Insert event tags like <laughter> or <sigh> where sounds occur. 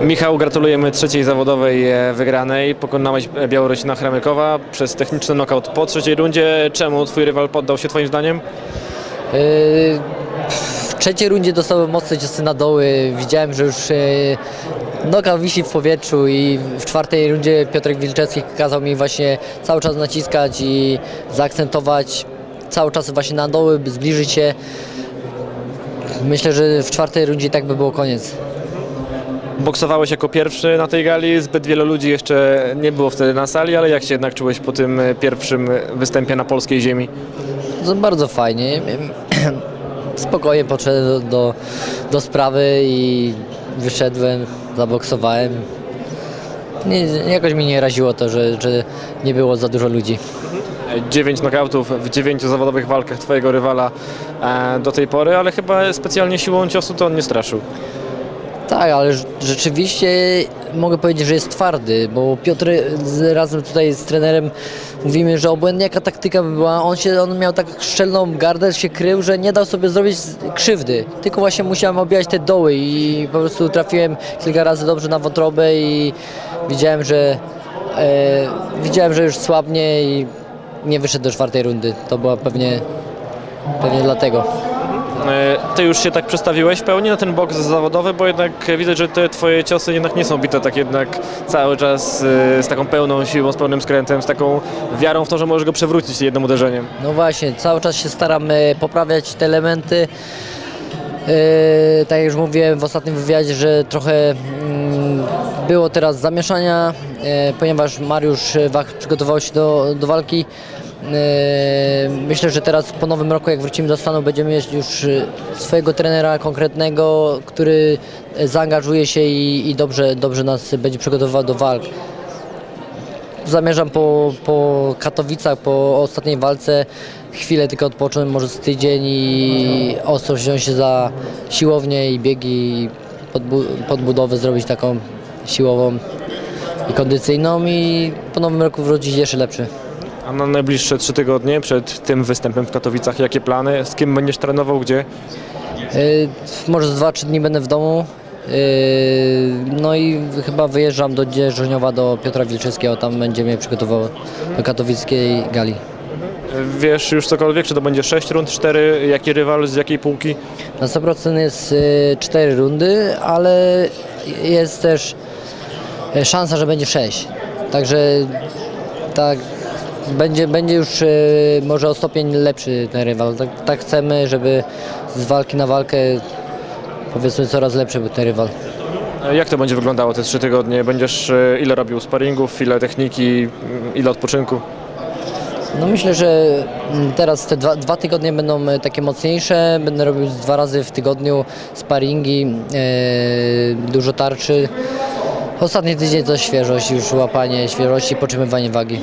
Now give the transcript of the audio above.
Michał, gratulujemy trzeciej zawodowej e, wygranej. Pokonałeś e, Białorusina Chramykowa przez techniczny knockout po trzeciej rundzie. Czemu twój rywal poddał się twoim zdaniem? Yy, W trzeciej rundzie dostałem mocne ciosy na doły. Widziałem, że już yy, noga wisi w powietrzu i w czwartej rundzie Piotrek Wilczewski kazał mi właśnie cały czas naciskać i zaakcentować cały czas właśnie na doły, zbliżyć się. Myślę, że w czwartej rundzie tak by było koniec. Boksowałeś jako pierwszy na tej gali. Zbyt wielu ludzi jeszcze nie było wtedy na sali, ale jak się jednak czułeś po tym e, pierwszym występie na polskiej ziemi? To bardzo fajnie. <clears throat> Spokojnie podszedłem do, do, do sprawy i wyszedłem, zaboksowałem. Nie, jakoś mi nie raziło to, że, że nie było za dużo ludzi. E, Dziewięć knockoutów w dziewięciu zawodowych walkach twojego rywala e, do tej pory, ale chyba specjalnie siłą ciosu to on nie straszył. Tak, ale rz- rzeczywiście mogę powiedzieć, że jest twardy, bo Piotr razem tutaj z trenerem mówimy, że obłędnie jaka taktyka by była, on, się, on miał tak szczelną gardę, się krył, że nie dał sobie zrobić krzywdy, tylko właśnie musiałem obijać te doły i po prostu trafiłem kilka razy dobrze na wątrobę i widziałem, że e, widziałem, że już słabnie i nie wyszedł do czwartej rundy. To była pewnie, pewnie dlatego. E, Ty już się tak przestawiłeś w pełni na ten boks zawodowy, bo jednak widać, że te twoje ciosy jednak nie są bite tak jednak cały czas e, z taką pełną siłą, z pełnym skrętem, z taką wiarą w to, że możesz go przewrócić jednym uderzeniem. No właśnie, cały czas się staram poprawiać te elementy. E, tak jak już mówiłem w ostatnim wywiadzie, że trochę mm, było teraz zamieszania, ponieważ Mariusz Wach przygotował się do, do walki. E, Myślę, że teraz po nowym roku, jak wrócimy do Stanów, będziemy mieć już e, swojego trenera konkretnego, który e, zaangażuje się i, i dobrze, dobrze nas będzie przygotowywał do walk zamierzam po, po Katowicach, po ostatniej walce chwilę tylko odpocząć, może z tydzień i ostro wziąć się za siłownię i biegi podbu- podbudowę zrobić taką siłową i kondycyjną i po nowym roku wrócić jeszcze lepszy. A na najbliższe trzy tygodnie przed tym występem w Katowicach, jakie plany? Z kim będziesz trenował, gdzie? Yy, może z 2-3 dni będę w domu. Yy, no i chyba wyjeżdżam do Dzierżoniowa do Piotra Wilczewskiego, tam będzie mnie przygotował do katowickiej gali. Wiesz już cokolwiek, czy to będzie 6 rund, 4, jaki rywal, z jakiej półki? Na 100% jest y, 4 rundy, ale jest też szansa, że będzie 6. Także tak będzie, będzie już y, może o stopień lepszy ten rywal. Tak, tak chcemy, żeby z walki na walkę powiedzmy coraz lepszy był ten rywal. E, Jak to będzie wyglądało te trzy tygodnie? Będziesz e, ile robił sparingów, ile techniki, m, ile odpoczynku? No myślę, że mm, teraz te dwa, dwa tygodnie będą e, takie mocniejsze. Będę robił dwa razy w tygodniu sparingi, e, dużo tarczy. Ostatni tydzień to świeżość, już łapanie świeżości, potrzebowanie wagi.